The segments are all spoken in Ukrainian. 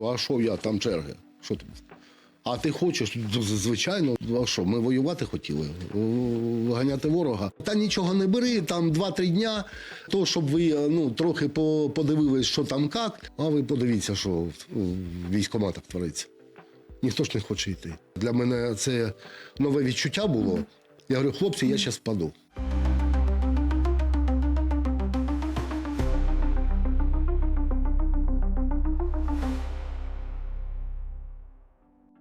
А що я там черги? Що ти? А ти хочеш? Ну, Звичайно, а що, ми воювати хотіли, виганяти ворога. Та нічого не бери, там 2-3 дня, то щоб ви ну, трохи по- подивились, що там як, а ви подивіться, що в в військкоматах твориться. Ніхто ж не хоче йти. Для мене це нове відчуття було. Я говорю, хлопці, я зараз впаду.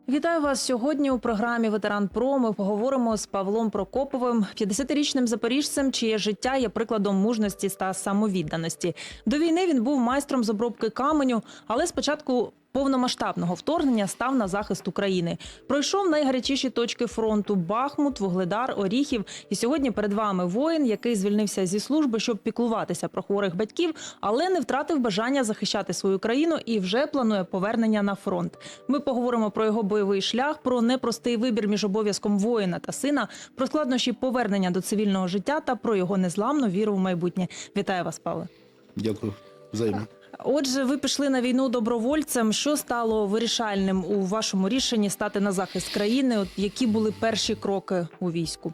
Вітаю вас сьогодні у програмі Ветеран Про. Ми поговоримо з Павлом Прокоповим, 50-річним запоріжцем, чиє життя є прикладом мужності та самовідданості. До війни він був майстром з обробки каменю, але спочатку повномасштабного вторгнення став на захист України. Пройшов найгарячіші точки фронту: Бахмут, Вугледар, Оріхів. І сьогодні перед вами воїн, який звільнився зі служби, щоб піклуватися про хворих батьків, але не втратив бажання захищати свою країну і вже планує повернення на фронт. Ми поговоримо про його бойовий шлях, про непростий вибір між обов'язком воїна та сина, про складнощі повернення до цивільного життя та про його незламну віру в майбутнє. Вітаю вас, Павле. Дякую. Взаємно. Отже, ви пішли на війну добровольцем. Що стало вирішальним у вашому рішенні стати на захист країни? От які були перші кроки у війську?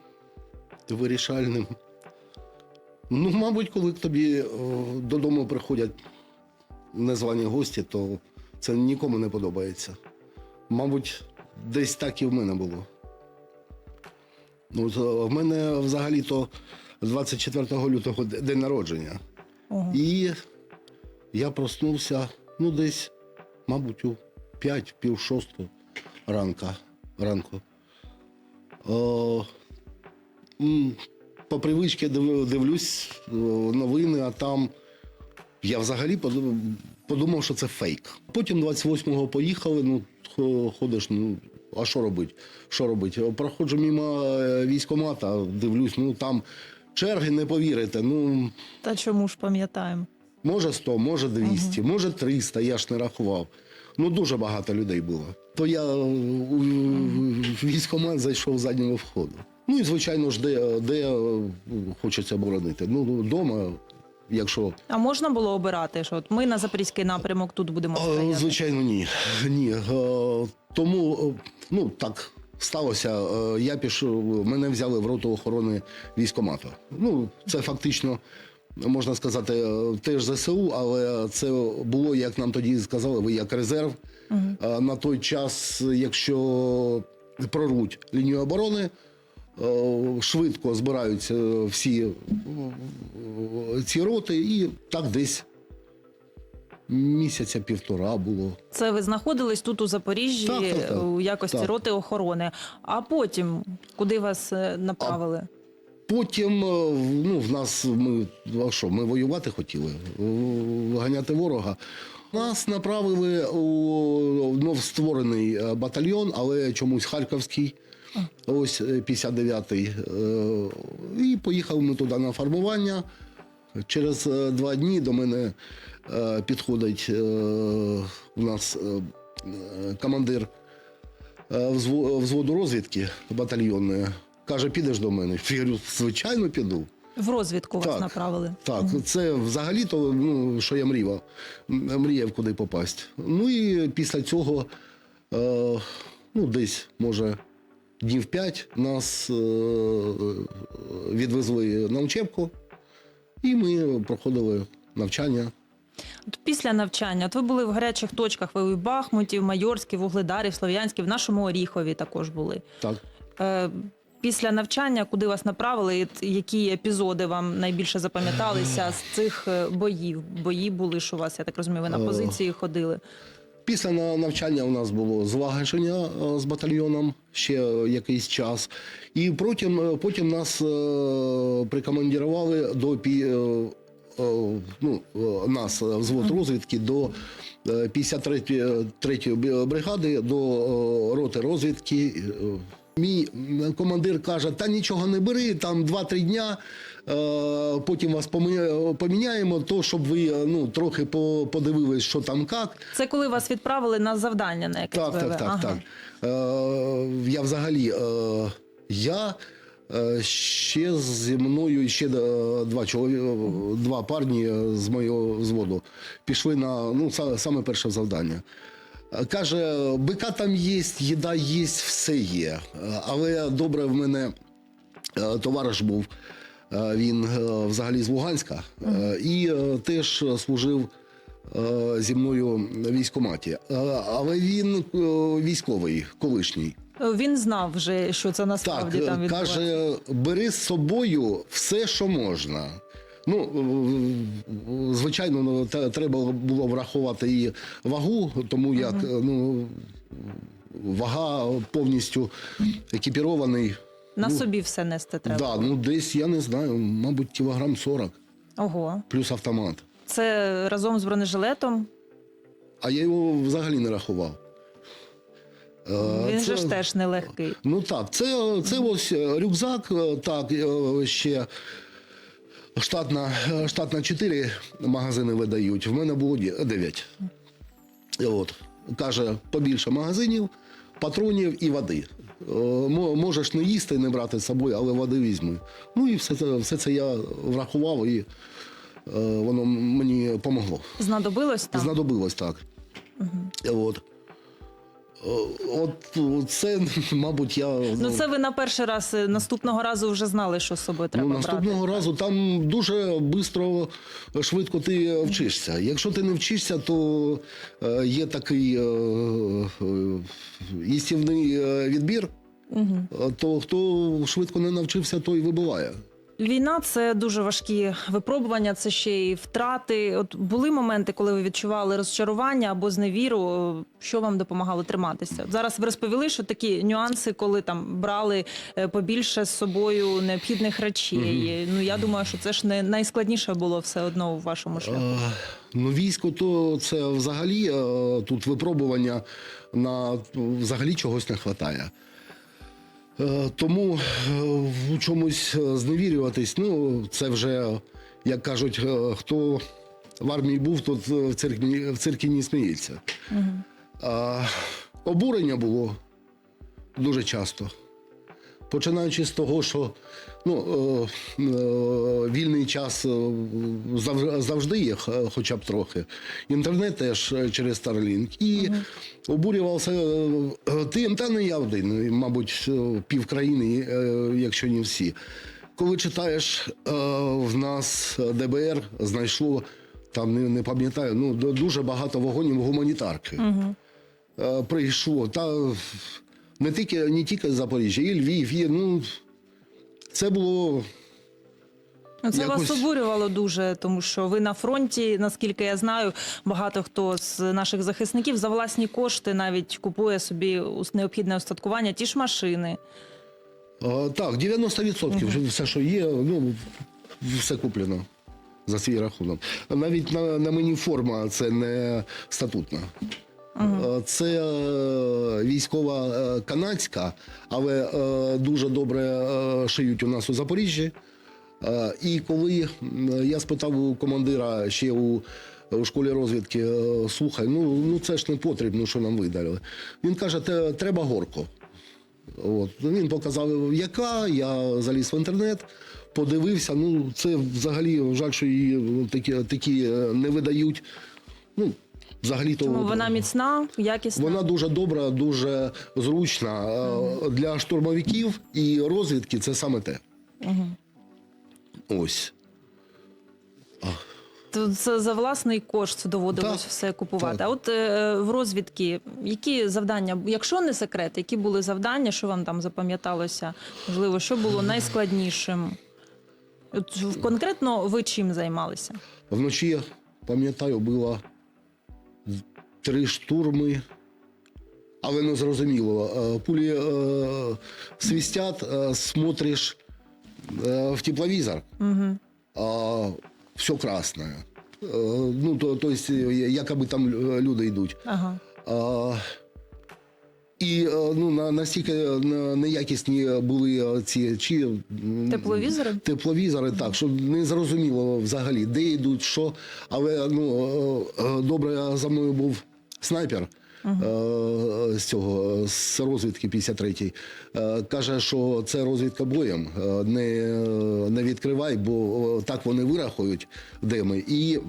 вирішальним. Ну, мабуть, коли к тобі о, додому приходять незвані гості, то це нікому не подобається. Мабуть, десь так і в мене було. Ну, е, в мене взагалі-то 24 лютого день народження. Ого. І я проснувся, ну, десь, мабуть, у 5 пів шосту ранка, ранку. О, по привичці дивлюсь новини, а там я взагалі подумав, що це фейк. Потім 28-го поїхали, ну, ходиш, ну, а що робити? Що робити? Проходжу мимо е, військкомата, дивлюсь, ну там черги, не повірите. Ну, Та чому ж пам'ятаємо? Може 100, може 200, може 300, я ж не рахував. Ну дуже багато людей було. То я е, у військкомат зайшов з заднього входу. Ну і звичайно ж, де, де е, хочеться боронити. Ну, вдома, якщо. А можна було обирати, що от ми на запорізький напрямок тут будемо Е, стояти? Звичайно, ні. ні. Тому, ну так сталося. Я пішов, мене взяли в роту охорони військкомату. Ну, це фактично. Можна сказати, е, теж ЗСУ, але це було, як нам тоді сказали, ви як резерв. Е, На той час, якщо прорвуть лінію оборони, е, швидко збираються всі ці роти, і так десь місяця півтора було. Це ви знаходились тут у Запоріжжі Так, так, так. у якості Так. роти охорони. А потім куди вас направили? Потім е, ну, в нас ми а що, ми воювати хотіли, е, виганяти ворога. Нас направили у новостворений е, батальйон, але чомусь харківський. Ось е, 59-й. Е, І поїхали ми туди на фарбування. Через два дні до мене підходить у нас командир взводу розвідки батальйонної. Каже, підеш до мене. Я говорю, звичайно, піду. В розвідку вас Так. направили. Так, це взагалі-то, ну, що я мріяв, мріяв куди попасти. Ну і після цього, е, ну, десь, може, днів п'ять нас е, відвезли на Учебку, і ми проходили навчання. От Після навчання, от ви були в гарячих точках, ви в Бахмуті, в Майорській, в Угледарі, в Слов'янській, в нашому Оріхові також були. Так. Е, Після навчання, куди вас направили, які епізоди вам найбільше запам'яталися з цих е, боїв? Бої були ж у вас, я так розумію, ви на Е. позиції ходили. Після на- навчання у нас було злагодження е, з батальйоном ще якийсь час. І потім, потім нас прикомандірували до ну, нас, взвод розвідки, до е, 53-ї бригади, до роти розвідки. Мій командир каже: та нічого не бери, там 2-3 дня. е, Потім вас поміняємо, то щоб ви е, ну трохи подивились, що там як. Це коли вас відправили на завдання на якесь Так, так, так, Ага. так. Е, я взагалі, я ще зі мною ще два чолові, два парні з моєго взводу пішли на ну, са- саме перше завдання. Каже, бика там є, їда є, все є. Е, Але добре в мене е, товариш був. Е, Він взагалі з Луганська і теж служив зі мною в військкоматі. Але він військовий, колишній. Він знав вже, що це насправді Так, там відбувається. каже, бери з собою все, що можна. Ну, звичайно, треба було врахувати і вагу, тому як е, ну, вага повністю екіпірований. На ну, собі все нести треба. Да, ну десь, я не знаю, мабуть, кілограм 40, Ого. плюс автомат. Це разом з бронежилетом. А я його взагалі не рахував. Е, Він це- же ж теж нелегкий. Ну так, це, це ось е, рюкзак, так, ще штатна, е, штатна 4 магазини видають. В мене було 9. От. Каже, побільше магазинів, патронів і води. Е, Можеш не їсти, не брати з собою, але води візьми. Ну і все це, все це я врахував, і е, воно мені допомогло. Знадобилось там? Знадобилось так. От. О, От це, мабуть, я. Ну це ви на перший раз е, наступного разу вже знали, що з собою треба ну, наступного брати. разу там дуже швидко, швидко ти вчишся. Якщо ти не вчишся, то е, є такий е, е, їстівний е, відбір, Угу. е, то хто швидко не навчився, той вибиває. Війна це дуже важкі випробування, це ще й втрати. От були моменти, коли ви відчували розчарування або зневіру. Що вам допомагало триматися? От Зараз ви розповіли, що такі нюанси, коли там брали е, побільше з собою необхідних речей. Ну я думаю, що це ж не найскладніше було все одно у вашому шляху. Е, Ну, військо, то це взагалі е, тут випробування на взагалі чогось не вистачає. Тому е, в чомусь е, зневірюватись, ну, це вже, як кажуть, е, хто в армії був, тот е, в церкві в церкві не сміється. А, обурення було дуже часто. Починаючи з того, що ну, е, е, вільний час е, завжди є, хоча б трохи. Інтернет теж через Starlink. І обурювався е, е, тим, та не я один, мабуть, пів країни, якщо не всі. Коли читаєш, в нас ДБР знайшло, там не, не пам'ятаю, ну, дуже багато вагонів гуманітарки е, прийшло. Та не тільки, не тільки Запоріжжя, і Львів, і, ну, це було. Ну, Це якось- вас обурювало дуже, тому що ви на фронті, наскільки я знаю, багато хто з наших захисників за власні кошти навіть купує собі необхідне устаткування, ті ж машини. е, так, 90% все, що є, ну, все куплено за свій рахунок. Навіть на, на мені форма це не статутна. Е, Це е, військова е, канадська, але дуже добре шиють у нас у Запоріжжі. І коли я спитав у командира ще у, у школі розвідки, слухай, ну, ну це ж не потрібно, що нам видали. Він каже, треба горко. От. Він показав, яка, я заліз в інтернет, подивився. Ну, це взагалі жаль, що її такі, такі не видають. Ну, взагалі то Тому вона міцна, якісна. вона дуже добра, дуже зручна. Е, Для штурмовиків і розвідки це саме те. Ось. То Це за власний кошт доводилось Так, все купувати. так. А от е, в розвідки, які завдання, якщо не секрет, які були завдання, що вам там запам'яталося? Можливо, що було найскладнішим? От конкретно ви чим займалися? Вночі, пам'ятаю, було три штурми, але не зрозуміло. Е, Пулі е, свистять, е, смотриш е, в тепловізор, Угу. а все красне. Е, Ну, то, то есть, якоби там люди йдуть. Ага. А, і ну, на, настільки неякісні були ці чи Тепловізори? тепловізори, так, що не зрозуміло взагалі, де йдуть, що. Але ну, добре за мною був снайпер. е, З цього з розвідки 53-й Е, каже, що це розвідка боєм. е, Не, не відкривай, бо так вони вирахують, де ми. І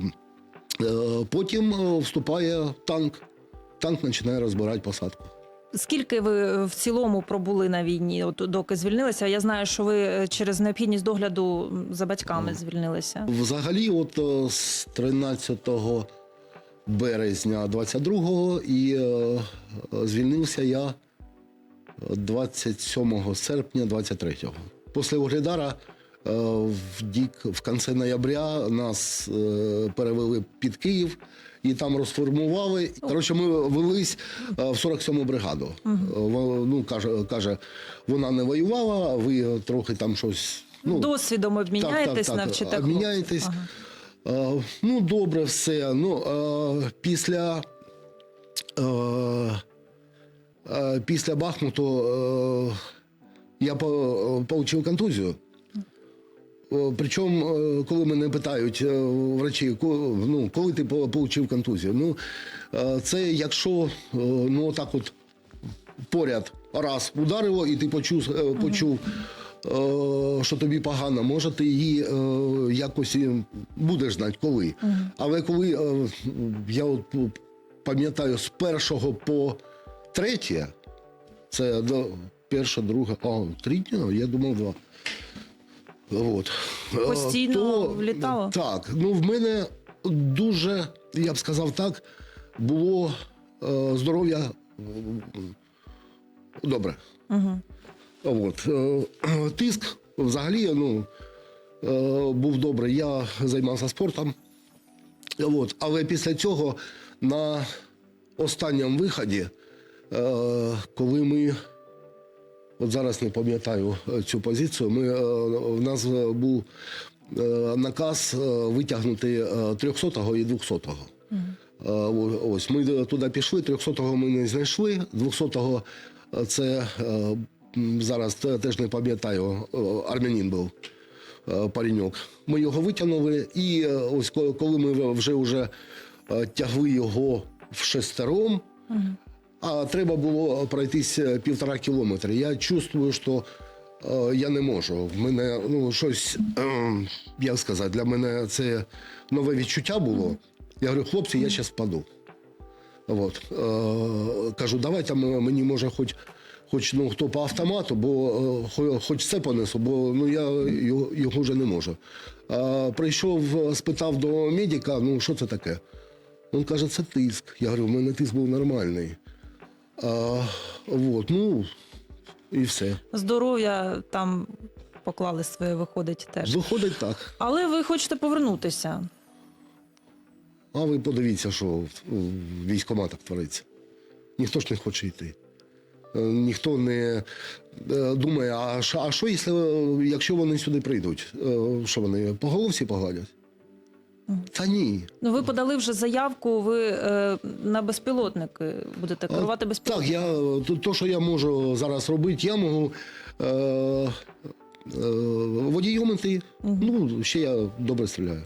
потім вступає танк. танк починає розбирати посадку. Скільки ви в цілому пробули на війні, от доки звільнилися? Я знаю, що ви через необхідність догляду за батьками звільнилися. Взагалі, от з 13 березня 22-го і е, звільнився я 27 серпня 23-го. Після Угледара е, в дік в кінці ноября нас е, перевели під Київ і там розформували. Коротше, ми велись в 47-му бригаду. Е, во- Ну, каже, каже, вона не воювала, ви трохи там щось. Ну, Досвідом обміняєтесь, так, так. навчите Обміняєтесь. Ага. Ну, добре, все. Ну, після, після Бахмуту я отримав контузію. Причому, коли мене питають е, врачі, ну, коли ти отримав контузію? Ну, це якщо е, ну, так от поряд раз ударило, і ти почув, е, почув що тобі погано, може ти її е, якось будеш знати коли. Але коли е, я от пам'ятаю з першого по третє, це до перше, друге, а три дні, я думав два. От. Е, Постійно влітало? Так. Ну, в мене дуже, я б сказав так, було е, здоров'я добре. Угу. От. е, Тиск взагалі ну, е, був добрий. Я займався спортом. От. Але після цього на останньому виході, е, коли ми, от зараз не пам'ятаю цю позицію, ми, в нас був наказ витягнути е, 300-го і 200-го. Е, о- Ось ми туди пішли, 300-го ми не знайшли, 200-го е, це зараз теж не пам'ятаю, е, армянин був е, пареньок. Ми його витягнули, і е, ось коли ми вже, вже тягли його в шестером, а треба було пройтись півтора кілометри. Я чувствую, що я не можу. В мене ну, щось, е, як сказати, для мене це нове відчуття було. Я говорю, хлопці, я зараз впаду. От. Кажу, давайте мені може хоч, хоч ну, хто по автомату, бо е, хоч це понесу, бо ну, я його, його вже не можу. Е, прийшов, е, спитав до медика, ну що це таке? Він каже, це тиск. Я говорю, в мене тиск був нормальний. А, от, ну, і все. Здоров'я там поклали своє, виходить теж. Виходить так. Але ви хочете повернутися. А ви подивіться, що в в військкоматах твориться. Ніхто ж не хоче йти. Е, Ніхто не е, думає, а що, а що якщо, якщо вони сюди прийдуть? Е, Що вони по головці погладять? Та ні. Ну, ви подали вже заявку, ви е, на безпілотники будете керувати Так, безпілотниками. я то, що я можу зараз робити, я можу е, е, водієм іти. Ну, ще я добре стріляю.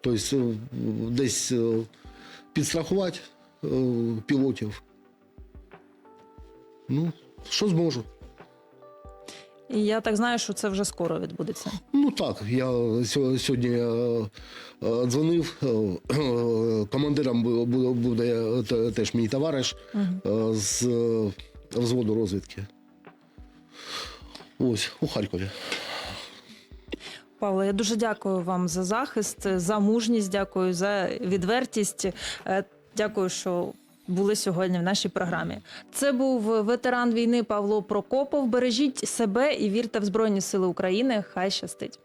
Тобто десь підстрахувати е, пілотів. Ну, що зможу. І я так знаю, що це вже скоро відбудеться. Ну так, я сьогодні е, е, дзвонив. е, Командиром бу- бу- буде теж мій товариш е, з взводу розвідки. Ось, у Харкові. Павло, я дуже дякую вам за захист, за мужність, дякую за відвертість. Дякую, що були сьогодні в нашій програмі. Це був ветеран війни Павло Прокопов. Бережіть себе і вірте в Збройні Сили України. Хай щастить.